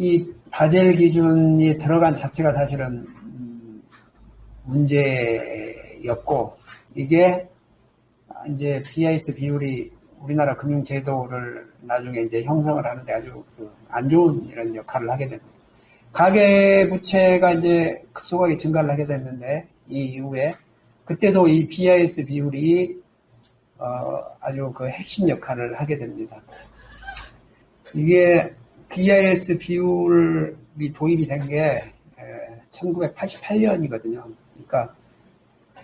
이 바젤 기준이 들어간 자체가 사실은 음, 문제였고 이게 이제 BIS 비율이 우리나라 금융제도를 나중에 이제 형성을 하는데 아주 그안 좋은 이런 역할을 하게 됩니다. 가계 부채가 이제 급속하게 증가를 하게 됐는데 이 이후에 그때도 이 BIS 비율이 어, 아주 그 핵심 역할을 하게 됩니다. 이게 BIS 비율이 도입이 된 게 1988년이거든요. 그러니까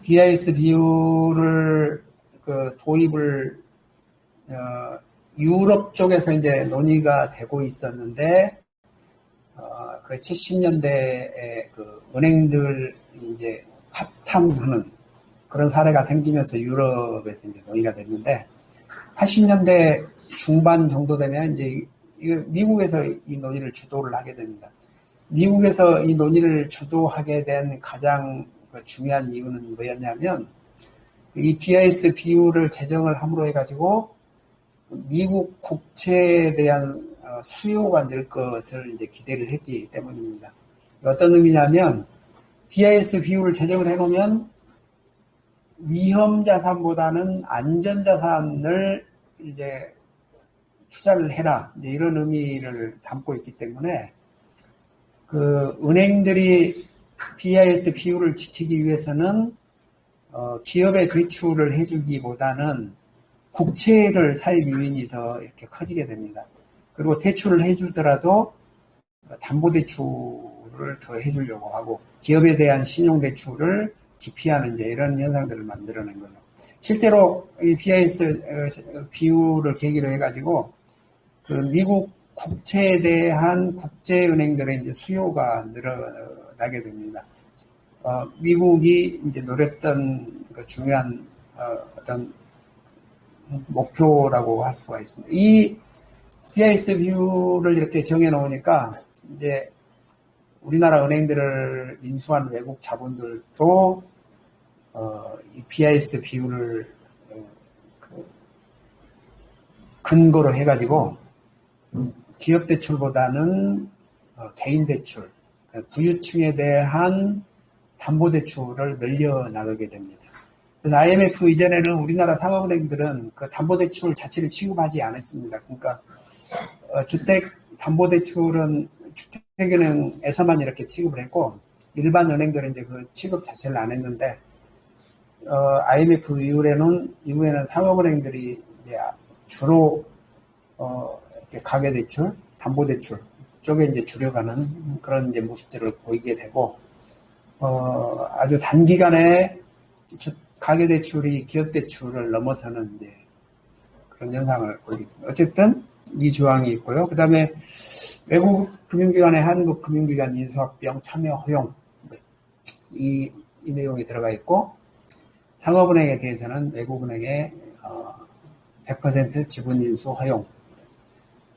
BIS 비율을 그 도입을 어, 유럽 쪽에서 이제 논의가 되고 있었는데 어, 그 70년대에 그 은행들 이제 파탄하는 그런 사례가 생기면서 유럽에서 이제 논의가 됐는데 80년대 중반 정도 되면 이제 미국에서 이 논의를 주도를 하게 됩니다. 미국에서 이 논의를 주도하게 된 가장 그 중요한 이유는 뭐였냐면 이 BIS 비율을 제정을 함으로 해가지고 미국 국채에 대한 어, 수요가 늘 것을 이제 기대를 했기 때문입니다. 어떤 의미냐면 BIS 비율을 제정을 해놓으면 위험 자산보다는 안전 자산을 이제 투자를 해라 이런 의미를 담고 있기 때문에 그 은행들이 BIS 비율을 지키기 위해서는 어 기업의 대출을 해주기보다는 국채를 살 유인이 더 이렇게 커지게 됩니다. 그리고 대출을 해주더라도 담보대출을 더 해주려고 하고 기업에 대한 신용대출을 기피하는 이제 이런 현상들을 만들어낸 거죠. 실제로 이 BIS 비율을 계기로 해가지고 그 미국 국채에 대한 국제은행들의 이제 수요가 늘어나게 됩니다. 어, 미국이 이제 노렸던 그 중요한 어, 떤 목표라고 할 수가 있습니다. 이 BIS 비율을 이렇게 정해 놓으니까 이제 우리나라 은행들을 인수한 외국 자본들도 어, 이 BIS 비율을 어, 그 근거로 해가지고 기업 대출보다는 어, 개인 대출, 부유층에 대한 담보 대출을 늘려 나가게 됩니다. IMF 이전에는 우리나라 상업은행들은 그 담보 대출 자체를 취급하지 않았습니다. 그러니까 어, 주택 담보 대출은 주택은행에서만 이렇게 취급을 했고 일반 은행들은 이제 그 취급 자체를 안 했는데 어, IMF 이후에는 이후에는 상업은행들이 이제 주로 어, 가계 대출, 담보 대출 쪽에 이제 줄여가는 그런 이제 모습들을 보이게 되고, 어, 아주 단기간에 가계 대출이 기업 대출을 넘어서는 이제 그런 현상을 보이겠습니다. 어쨌든 이 조항이 있고요. 그 다음에 외국 금융기관의 한국 금융기관 인수합병 참여 허용 이, 이 내용이 들어가 있고 상업은행에 대해서는 외국은행의 어, 100% 지분 인수 허용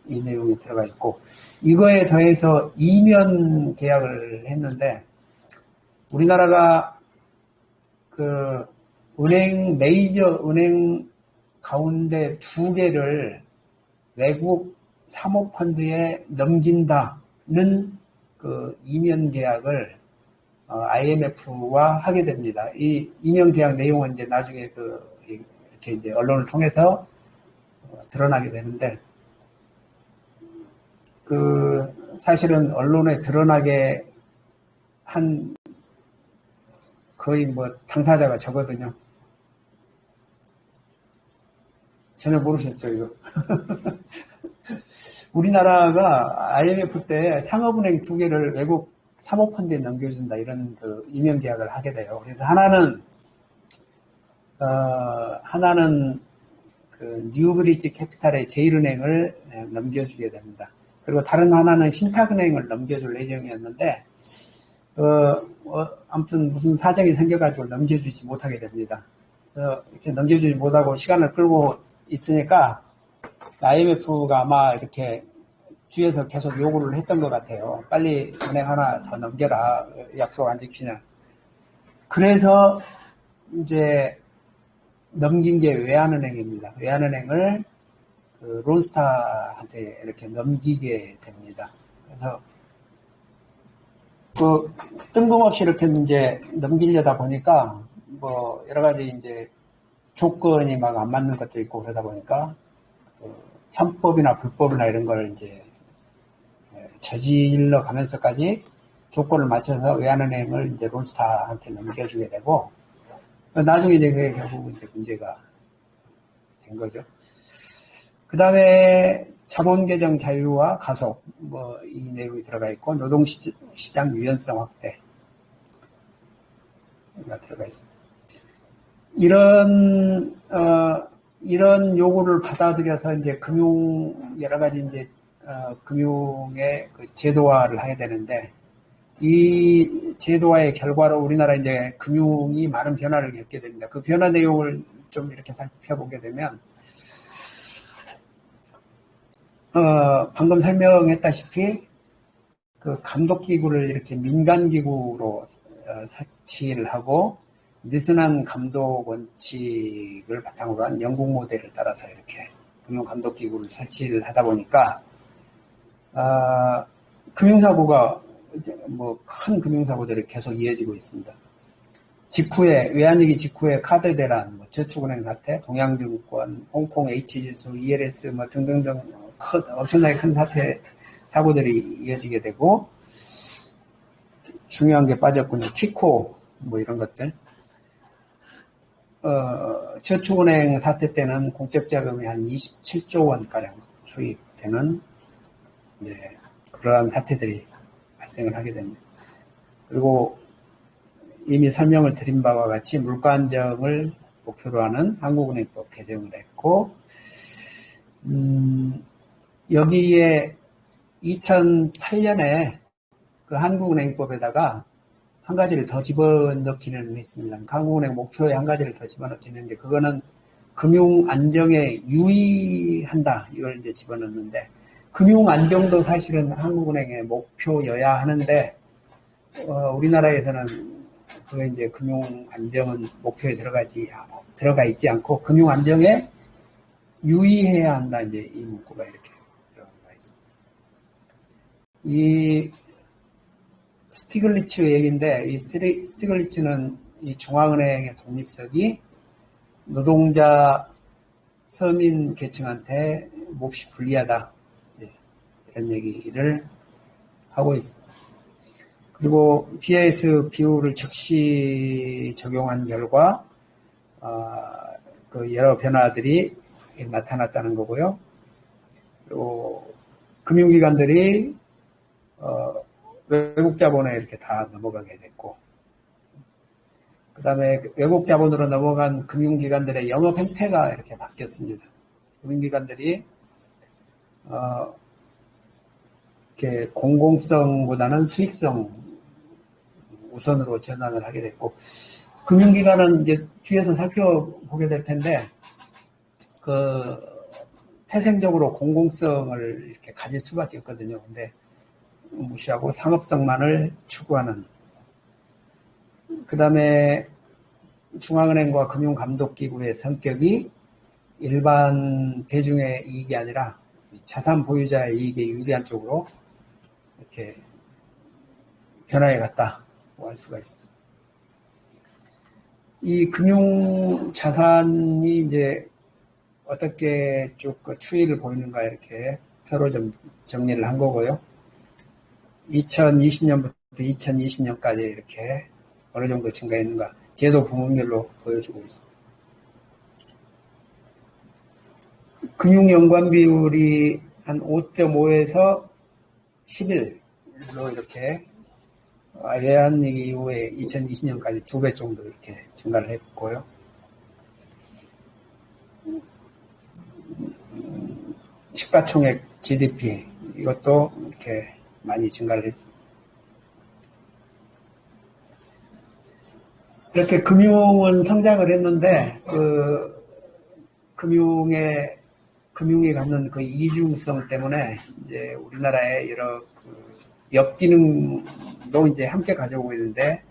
이 내용이 들어가 있고 이거에 더해서 이면 계약을 했는데 우리나라가 그 은행 메이저 은행 가운데 두 개를 외국 사모펀드에 넘긴다는 그 이면 계약을 IMF와 어, 하게 됩니다. 이 이면 계약 내용은 이제 나중에 그 이렇게 이제 언론을 통해서 어, 드러나게 되는데 그 사실은 언론에 드러나게 한 거의 뭐 당사자가 저거든요. 전혀 모르셨죠, 이거. 우리나라가 IMF 때 상업은행 두 개를 외국 사모펀드에 넘겨준다 이런 그 임명 계약을 하게 돼요. 그래서 하나는 어, 하나는 그 뉴브리지 캐피탈의 제일은행을 넘겨주게 됩니다. 그리고 다른 하나는 신탁은행을 넘겨줄 예정이었는데 어, 어, 아무튼 무슨 사정이 생겨가지고 넘겨주지 못하게 됩니다. 어, 이렇게 넘겨주지 못하고 시간을 끌고 있으니까 IMF가 아마 이렇게 뒤에서 계속 요구를 했던 것 같아요. 빨리 은행 하나 더 넘겨라. 약속 안 지키냐. 그래서 이제 넘긴 게 외환은행입니다. 외환은행을 그 론스타한테 이렇게 넘기게 됩니다. 그래서 그 뜬금없이 이렇게 이제 넘기려다 보니까 뭐 여러 가지 이제 조건이 막 안 맞는 것도 있고 그러다 보니까 그 편법이나 불법이나 이런 걸 이제 저질러 가면서까지 조건을 맞춰서 외환은행을 이제 론스타한테 넘겨주게 되고 나중에 이제 그게 결국 이제 문제가 된 거죠. 그 다음에 자본개정 자유와 가속 뭐 이 내용이 들어가 있고 노동시장 유연성 확대가 들어가 있습니다. 이런 어, 이런 요구를 받아들여서 이제 금융 여러 가지 이제 어, 금융의 그 제도화를 하게 되는데 이 제도화의 결과로 우리나라 이제 금융이 많은 변화를 겪게 됩니다. 그 변화 내용을 좀 이렇게 살펴보게 되면 어, 방금 설명했다시피 그 감독 기구를 이렇게 민간 기구로 어, 설치를 하고 느슨한 감독 원칙을 바탕으로 한 영국 모델을 따라서 이렇게 금융 감독 기구를 설치를 하다 보니까 어, 금융사고가 뭐 큰 금융사고들이 계속 이어지고 있습니다. 직후에 외환위기 직후에 카드 대란, 뭐 저축은행 사태, 동양증권, 홍콩 H지수, ELS 뭐 등등등 큰, 엄청나게 큰 사태 사고들이 이어지게 되고 중요한 게 빠졌군요. 키코 뭐 이런 것들. 어, 저축은행 사태 때는 공적 자금이 한 27조 원 가량 수입되는 네, 그러한 사태들이 발생을 하게 됩니다. 그리고 이미 설명을 드린 바와 같이 물가 안정을 목표로 하는 한국은행법 개정을 했고 음, 여기에 2008년에 그 한국은행법에다가 한 가지를 더 집어넣기는 했습니다. 한국은행 목표에 한 가지를 더 집어넣기는 했는데 그거는 금융 안정에 유의한다 이걸 이제 집어넣는데 금융 안정도 사실은 한국은행의 목표여야 하는데 어, 우리나라에서는 그 이제 금융 안정은 목표에 들어가지 들어가 있지 않고 금융 안정에 유의해야 한다 이제 이 문구가 이렇게 들어가 있습니다. 이 스티글리츠 얘기인데 이 스티글리츠는 이 중앙은행의 독립성이 노동자 서민 계층한테 몹시 불리하다 이런 얘기를 하고 있습니다. 그리고 BIS 비율을 즉시 적용한 결과 어, 그 여러 변화들이 나타났다는 거고요. 그리고 금융기관들이 어, 외국 자본에 이렇게 다 넘어가게 됐고, 그 다음에 외국 자본으로 넘어간 금융기관들의 영업 행태가 이렇게 바뀌었습니다. 금융기관들이 어, 이렇게 공공성보다는 수익성 우선으로 전환을 하게 됐고 금융기관은 이제 뒤에서 살펴보게 될 텐데 그 태생적으로 공공성을 이렇게 가질 수밖에 없거든요. 근데 무시하고 상업성만을 추구하는 그 다음에 중앙은행과 금융감독기구의 성격이 일반 대중의 이익이 아니라 자산 보유자의 이익에 유리한 쪽으로 이렇게 변화해 갔다고 할 수가 있습니다. 이 금융 자산이 이제 어떻게 쭉그 추이를 보이는가 이렇게 표로 좀 정리를 한 거고요. 2020년부터 2020년까지 이렇게 어느 정도 증가했는가 제도 부문별로 보여주고 있습니다. 금융 연관 비율이 한 5.5에서 11로 이렇게 외환위기 이후에 2020년까지 두 배 정도 이렇게 증가를 했고요. 시가총액 GDP 이것도 이렇게 많이 증가를 했습니다. 이렇게 금융은 성장을 했는데 그 금융의 금융이 갖는 그 이중성 때문에 이제 우리나라의 여러 그 역기능도 이제 함께 가져오고 있는데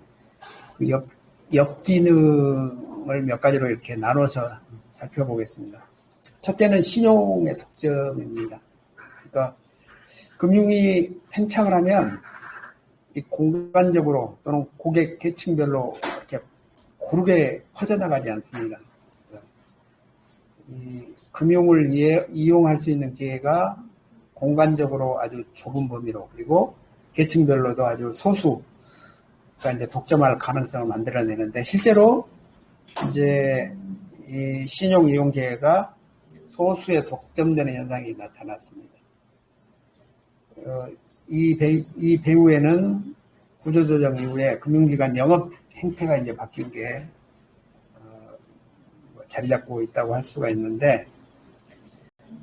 그 역, 역기능을 몇 가지로 이렇게 나눠서 살펴보겠습니다. 첫째는 신용의 독점입니다. 그러니까 금융이 팽창을 하면 이 공간적으로 또는 고객 계층별로 이렇게 고르게 퍼져나가지 않습니다. 이 금융을 이용할 수 있는 기회가 공간적으로 아주 좁은 범위로 그리고 계층별로도 아주 소수가 이제 독점할 가능성을 만들어내는데 실제로 이제 이 신용 이용 기회가 소수에 독점되는 현상이 나타났습니다. 어, 이, 배, 이 배후에는 구조조정 이후에 금융기관 영업 행태가 이제 바뀐 게 자리 잡고 있다고 할 수가 있는데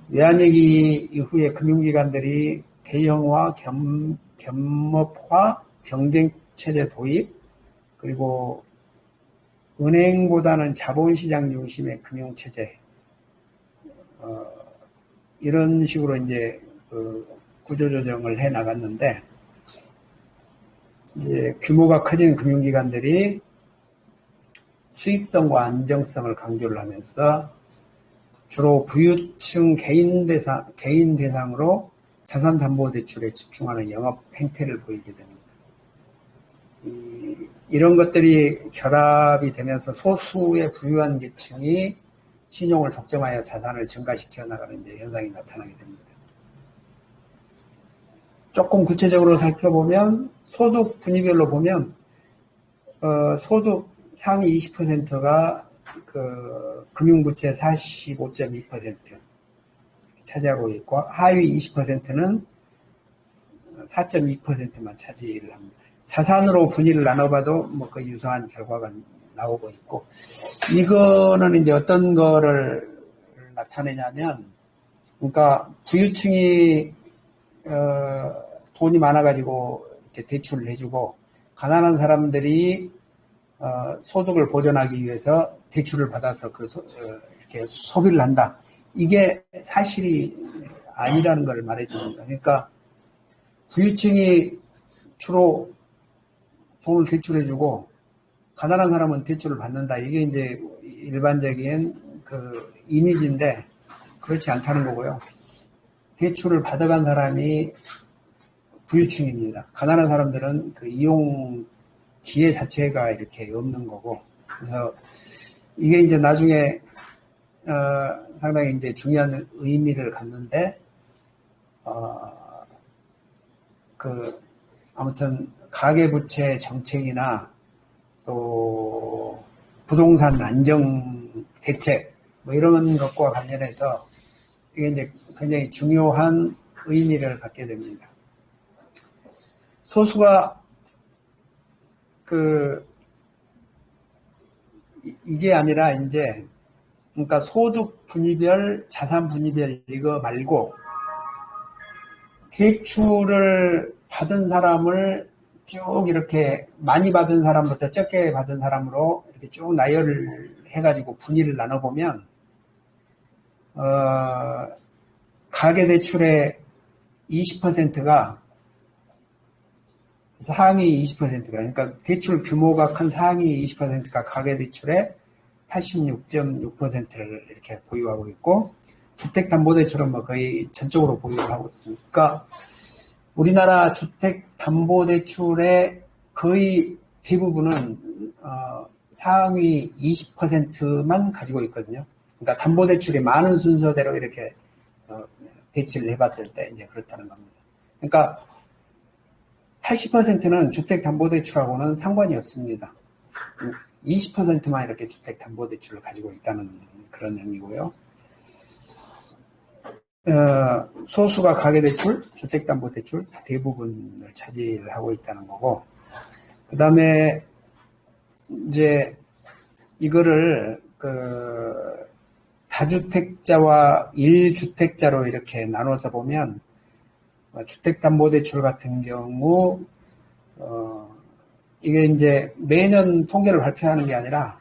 외환위기 이후에 금융기관들이 대형화, 겸, 겸업화, 경쟁체제 도입, 그리고 은행보다는 자본시장 중심의 금융체제, 어, 이런 식으로 이제 그 구조조정을 해 나갔는데, 이제 규모가 커진 금융기관들이 수익성과 안정성을 강조를 하면서 주로 부유층 개인 대상, 개인 대상으로 자산담보대출에 집중하는 영업 행태를 보이게 됩니다. 이, 런 것들이 결합이 되면서 소수의 부유한 계층이 신용을 독점하여 자산을 증가시켜 나가는 이제 현상이 나타나게 됩니다. 조금 구체적으로 살펴보면 소득 분위별로 보면 어, 소득 상위 20%가 그 금융부채 45.2% 차지하고 있고 하위 20%는 4.2%만 차지를 합니다. 자산으로 분위를 나눠봐도 뭐 거의 유사한 결과가 나오고 있고 이거는 이제 어떤 거를 나타내냐면 그러니까 부유층이 어, 돈이 많아가지고 이렇게 대출을 해주고 가난한 사람들이 어, 소득을 보전하기 위해서 대출을 받아서 그 소, 어, 이렇게 소비를 한다. 이게 사실이 아니라는 걸 말해줍니다. 그러니까 부유층이 주로 돈을 대출해주고 가난한 사람은 대출을 받는다. 이게 이제 일반적인 그 이미지인데 그렇지 않다는 거고요. 대출을 받아간 사람이 부유층입니다. 가난한 사람들은 그 이용 기회 자체가 이렇게 없는 거고 그래서 이게 이제 나중에 어, 상당히 이제 중요한 의미를 갖는데 어, 그 아무튼 가계부채 정책이나 또 부동산 안정 대책 뭐 이런 것과 관련해서 이게 이제 굉장히 중요한 의미를 갖게 됩니다. 소수가 그 이게 아니라 이제 그러니까 소득 분위별, 자산 분위별 이거 말고 대출을 받은 사람을 쭉 이렇게 많이 받은 사람부터 적게 받은 사람으로 이렇게 쭉 나열을 해가지고 분위를 나눠보면 어, 가계 대출의 20%가 상위 20%가 그러니까 대출 규모가 큰 상위 20%가 가계 대출의 86.6%를 이렇게 보유하고 있고 주택담보대출은 뭐 거의 전적으로 보유하고 있습니다. 그러니까 우리나라 주택담보대출의 거의 대부분은 어, 상위 20%만 가지고 있거든요. 그러니까 담보대출이 많은 순서대로 이렇게 어, 배치를 해봤을 때 이제 그렇다는 겁니다. 그러니까 80%는 주택담보대출하고는 상관이 없습니다. 20%만 이렇게 주택담보대출을 가지고 있다는 그런 의미고요. 어, 소수가 가계대출, 주택담보대출 대부분을 차지하고 있다는 거고, 그 다음에 이제 이거를 그 다주택자와 1주택자로 이렇게 나눠서 보면 어, 주택담보대출 같은 경우 어, 이게 이제 매년 통계를 발표하는 게 아니라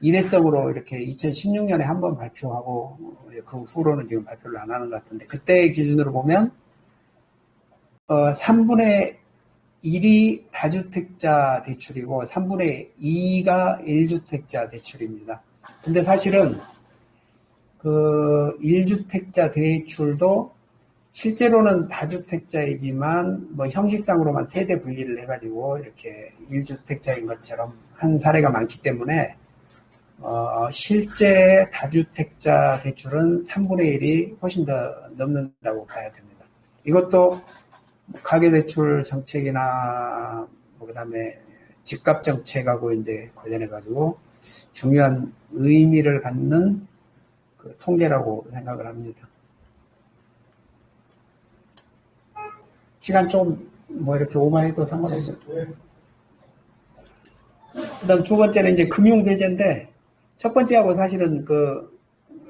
일회성으로 이렇게 2016년에 한 번 발표하고 그 후로는 지금 발표를 안 하는 것 같은데 그때 기준으로 보면 어, 3분의 1이 다주택자 대출이고 3분의 2가 1주택자 대출입니다. 근데 사실은 그 1주택자 대출도 실제로는 다주택자이지만 뭐 형식상으로만 세대 분리를 해가지고 이렇게 1주택자인 것처럼 한 사례가 많기 때문에 어, 실제 다주택자 대출은 3분의 1이 훨씬 더 넘는다고 봐야 됩니다. 이것도 가계대출 정책이나 뭐 그다음에 집값 정책하고 이제 관련해 가지고 중요한 의미를 갖는 그 통계라고 생각을 합니다. 시간 좀 뭐 이렇게 오버해도 상관없죠. 그다음 두 번째는 이제 금융 배제인데 첫 번째하고 사실은 그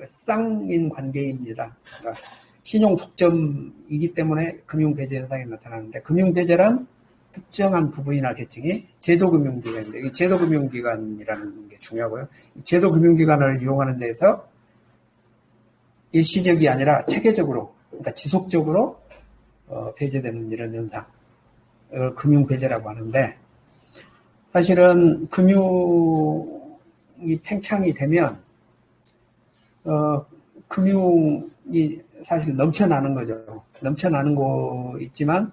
쌍인 관계입니다. 그러니까 신용 독점이기 때문에 금융 배제 현상이 나타나는데 금융 배제란 특정한 부분이나 계층이 제도금융기관인데 이 제도금융기관이라는 게 중요하고요. 이 제도금융기관을 이용하는 데서 일시적이 아니라 체계적으로 그러니까 지속적으로 어, 배제되는 이런 현상 이걸 금융 배제라고 하는데 사실은 금융이 팽창이 되면 어, 금융이 사실 넘쳐나는 거죠. 넘쳐나는 거 있지만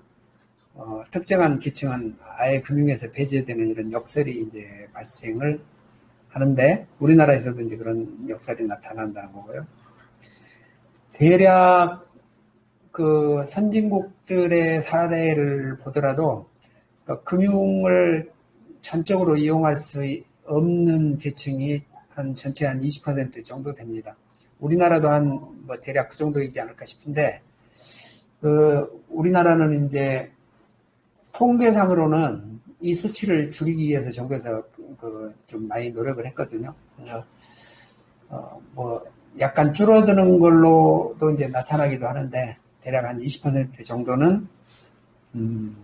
어, 특정한 계층은 아예 금융에서 배제되는 이런 역설이 이제 발생을 하는데 우리나라에서도 이제 그런 역설이 나타난다는 거고요. 대략 그 선진국들의 사례를 보더라도 그러니까 금융을 전적으로 이용할 수 없는 계층이 한 전체 한 20% 정도 됩니다. 우리나라도 한 뭐 대략 그 정도이지 않을까 싶은데 그 우리나라는 이제 통계상으로는 이 수치를 줄이기 위해서 정부에서 그 좀 많이 노력을 했거든요. 그래서 어 뭐 약간 줄어드는 걸로도 이제 나타나기도 하는데 대략 한 20% 정도는 음,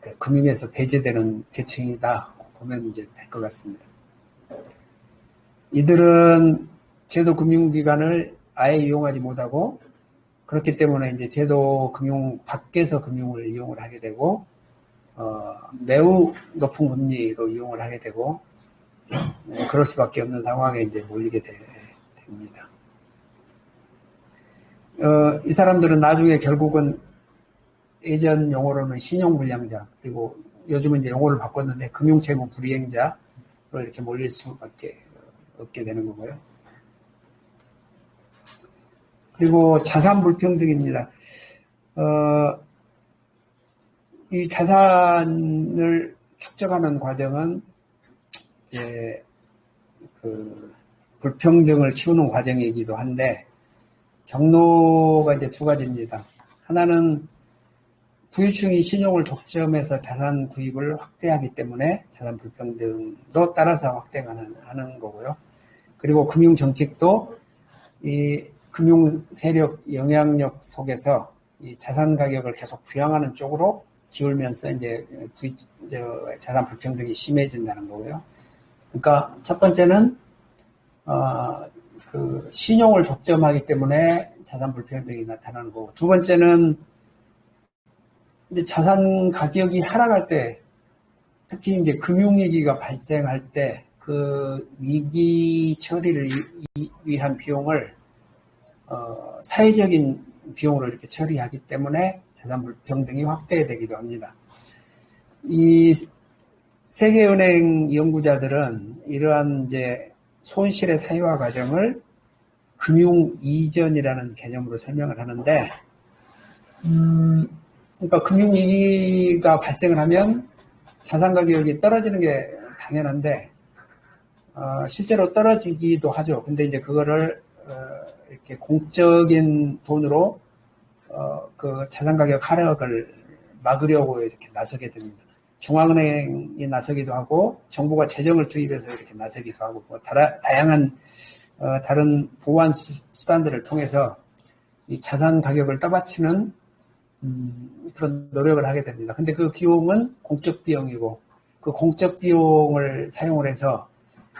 그 금융에서 배제되는 계층이다 보면 이제 될 것 같습니다. 이들은 제도 금융기관을 아예 이용하지 못하고 그렇기 때문에 이제 제도 금융 밖에서 금융을 이용을 하게 되고 어, 매우 높은 금리로 이용을 하게 되고 네, 그럴 수밖에 없는 상황에 이제 몰리게 되, 됩니다. 어, 이 사람들은 나중에 결국은 예전 용어로는 신용불량자 그리고 요즘은 이제 용어를 바꿨는데 금융채무 불이행자로 이렇게 몰릴 수밖에 없게 되는 거고요. 그리고 자산 불평등입니다. 어, 이 자산을 축적하는 과정은 이제 그 불평등을 키우는 과정이기도 한데 경로가 이제 두 가지입니다. 하나는 부유층이 신용을 독점해서 자산 구입을 확대하기 때문에 자산 불평등도 따라서 확대하는 하는 거고요. 그리고 금융 정책도 이 금융 세력 영향력 속에서 이 자산 가격을 계속 부양하는 쪽으로 기울면서 이제 부, 자산 불평등이 심해진다는 거고요. 그러니까 첫 번째는 어, 그 신용을 독점하기 때문에 자산 불평등이 나타나는 거고 두 번째는 이제 자산 가격이 하락할 때 특히 이제 금융위기가 발생할 때 그 위기 처리를 위한 비용을 어, 사회적인 비용으로 이렇게 처리하기 때문에 자산 불평등이 확대되기도 합니다. 이 세계은행 연구자들은 이러한 이제 손실의 사회화 과정을 금융 이전이라는 개념으로 설명을 하는데, 음, 그러니까 금융 위기가 발생을 하면 자산 가격이 떨어지는 게 당연한데, 어, 실제로 떨어지기도 하죠. 근데 이제 그거를 어, 이렇게 공적인 돈으로 어, 그 자산 가격 하락을 막으려고 이렇게 나서게 됩니다. 중앙은행이 나서기도 하고 정부가 재정을 투입해서 이렇게 나서기도 하고 뭐 다라, 다양한 어, 다른 보완 수단들을 통해서 이 자산 가격을 떠받치는 음, 그런 노력을 하게 됩니다. 근데 그 비용은 공적 비용이고 그 공적 비용을 사용을 해서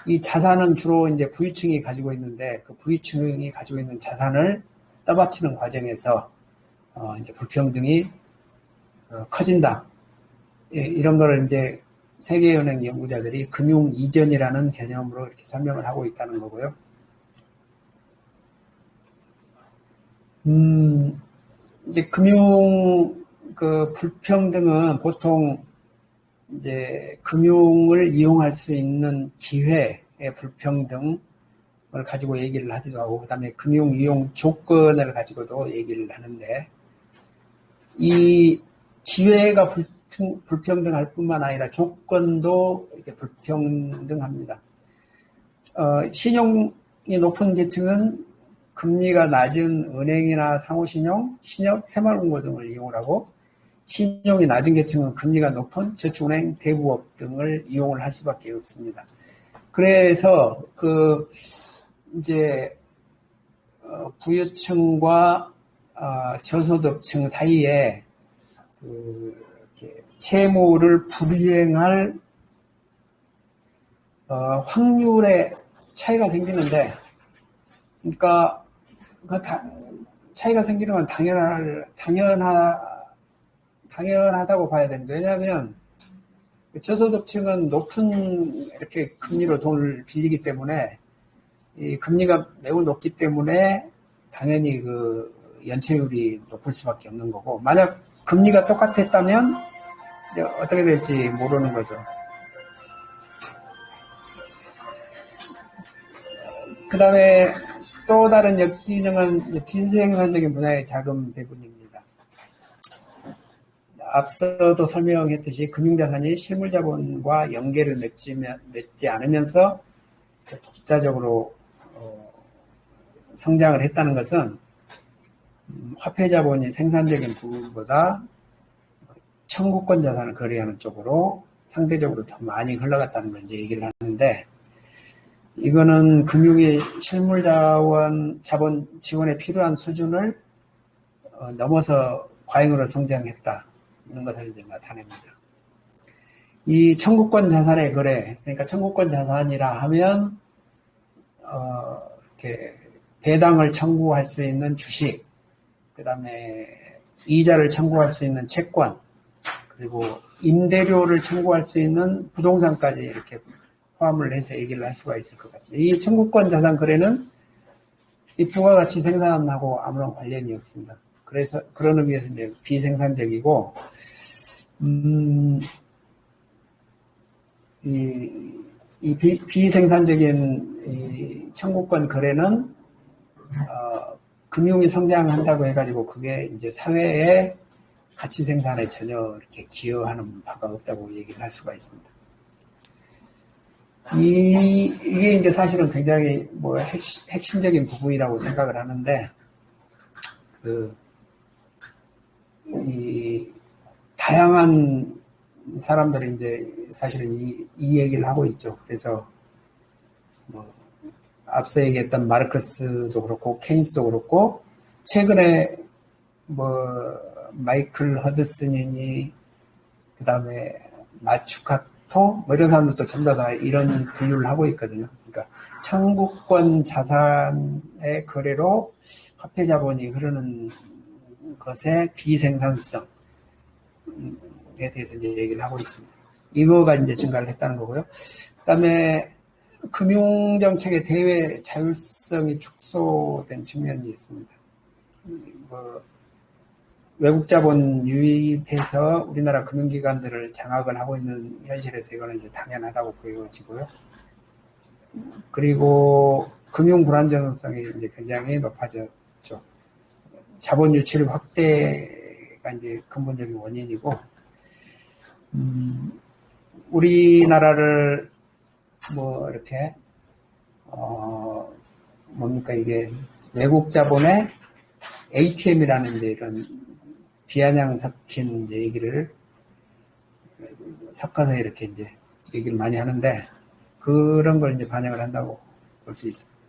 이 자산은 주로 이제 부유층이 가지고 있는데 그 부유층이 가지고 있는 자산을 떠받치는 과정에서 어, 이제 불평등이 어, 커진다. 예, 이런 거를 이제 세계은행 연구자들이 금융 이전이라는 개념으로 이렇게 설명을 하고 있다는 거고요. 음, 이제 금융 그 불평등은 보통 이제 금융을 이용할 수 있는 기회의 불평등을 가지고 얘기를 하기도 하고 그 다음에 금융 이용 조건을 가지고도 얘기를 하는데 이 기회가 불 평, 등할 뿐만 아니라 조건도 이렇게 불평등합니다. 어, 신용이 높은 계층은 금리가 낮은 은행이나 상호신용, 신협, 새마을금고 등을 이용을 하고 신용이 낮은 계층은 금리가 높은 저축은행, 대부업 등을 이용을 할 수밖에 없습니다. 그래서 그 이제 어, 부유층과 어, 저소득층 사이에 그 채무를 불이행할 어, 확률의 차이가 생기는데, 그러니까 그 다, 차이가 생기는 건 당연할 당연하 당연하다고 봐야 됩니다. 왜냐하면 저소득층은 높은 이렇게 금리로 돈을 빌리기 때문에 이 금리가 매우 높기 때문에 당연히 그 연체율이 높을 수밖에 없는 거고 만약 금리가 똑같았다면 어떻게 될지 모르는 거죠. 그 다음에 또 다른 역기능은 비생산적인 분야의 자금 배분입니다. 앞서도 설명했듯이 금융자산이 실물자본과 연계를 맺지, 맺지 않으면서 독자적으로 어, 성장을 했다는 것은 음, 화폐자본이 생산적인 부분보다 청구권 자산을 거래하는 쪽으로 상대적으로 더 많이 흘러갔다는 걸 이제 얘기를 하는데 이거는 금융의 실물 자원 자본 지원에 필요한 수준을 어, 넘어서 과잉으로 성장했다 이런 것을 이제 나타냅니다. 이 청구권 자산의 거래 그러니까 청구권 자산이라 하면 어, 이렇게 배당을 청구할 수 있는 주식 그 다음에 이자를 청구할 수 있는 채권 그리고 임대료를 청구할 수 있는 부동산까지 이렇게 포함을 해서 얘기를 할 수가 있을 것 같습니다. 이 청구권 자산 거래는 이 부가가치 생산하고 아무런 관련이 없습니다. 그래서 그런 의미에서 이제 비생산적이고 음, 이, 이 비, 생산적인 이 청구권 거래는 어, 금융이 성장한다고 해가지고 그게 이제 사회에 가치 생산에 전혀 이렇게 기여하는 바가 없다고 얘기를 할 수가 있습니다. 이, 이게 이제 사실은 굉장히 뭐 핵심, 적인 부분이라고 생각을 하는데, 그, 이, 다양한 사람들이 이제 사실은 이, 이 얘기를 하고 있죠. 그래서, 뭐, 앞서 얘기했던 마르크스도 그렇고, 케인스도 그렇고, 최근에 뭐, 마이클 허드슨이니 그 다음에 마추카토 뭐 이런 사람들도 전부 다 이런 분류를 하고 있거든요. 그러니까 청구권 자산의 거래로 화폐 자본이 흐르는 것의 비생산성에 대해서 이제 얘기를 하고 있습니다. 이거가 이제 증가를 했다는 거고요. 그 다음에 금융정책의 대외 자율성이 축소된 측면이 있습니다. 뭐 외국 자본 유입해서 우리나라 금융기관들을 장악을 하고 있는 현실에서 이거는 이제 당연하다고 보여지고요. 그리고 금융 불안정성이 이제 굉장히 높아졌죠. 자본 유출 확대가 이제 근본적인 원인이고, 음, 우리나라를 뭐 이렇게 어 뭡니까 이게 외국 자본의 ATM이라는 이제 이런 비아냥 섞인 이제 얘기를 섞어서 이렇게 이제 얘기를 많이 하는데 그런 걸 이제 반영을 한다고 볼 수 있습니다.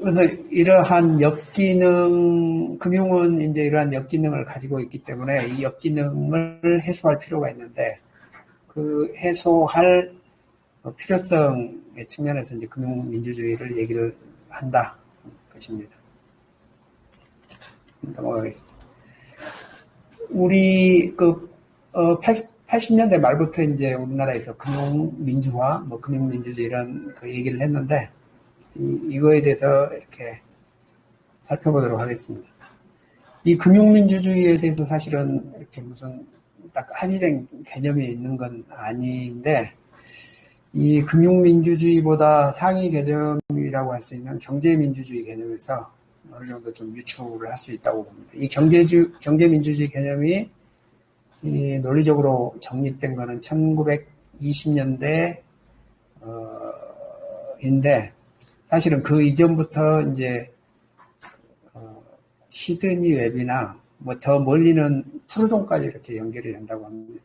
그래서 이러한 역기능, 금융은 이제 이러한 역기능을 가지고 있기 때문에 이 역기능을 해소할 필요가 있는데 그 해소할 필요성의 측면에서 이제 금융민주주의를 얘기를 한다 것입니다. 넘어가겠습니다. 우리 그 어, 80, 80년대 말부터 이제 우리나라에서 금융 민주화, 뭐 금융 민주주의 이런 그 얘기를 했는데 이, 이거에 대해서 이렇게 살펴보도록 하겠습니다. 이 금융 민주주의에 대해서 사실은 이렇게 무슨 딱 합의된 개념이 있는 건 아닌데, 이 금융 민주주의보다 상위 개념이라고 할 수 있는 경제 민주주의 개념에서 어느 정도 좀 유추를 할 수 있다고 봅니다. 이 경제주, 경제민주주의 개념이 이 논리적으로 정립된 거는 1920년대, 어, 인데, 사실은 그 이전부터 이제, 어, 시드니 웹이나 뭐 더 멀리는 푸르돈까지 이렇게 연결이 된다고 합니다.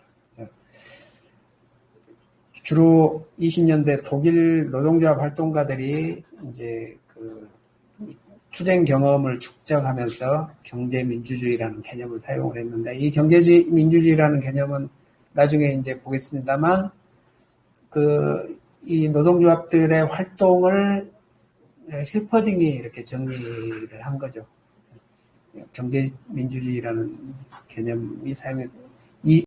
주로 20년대 독일 노동조합 활동가들이 이제 그 투쟁 경험을 축적하면서 경제 민주주의라는 개념을 사용을 했는데 이 경제 민주주의라는 개념은 나중에 이제 보겠습니다만 그 이 노동조합들의 활동을 힐퍼딩이 이렇게 정리를 한 거죠. 경제 민주주의라는 개념이 사용이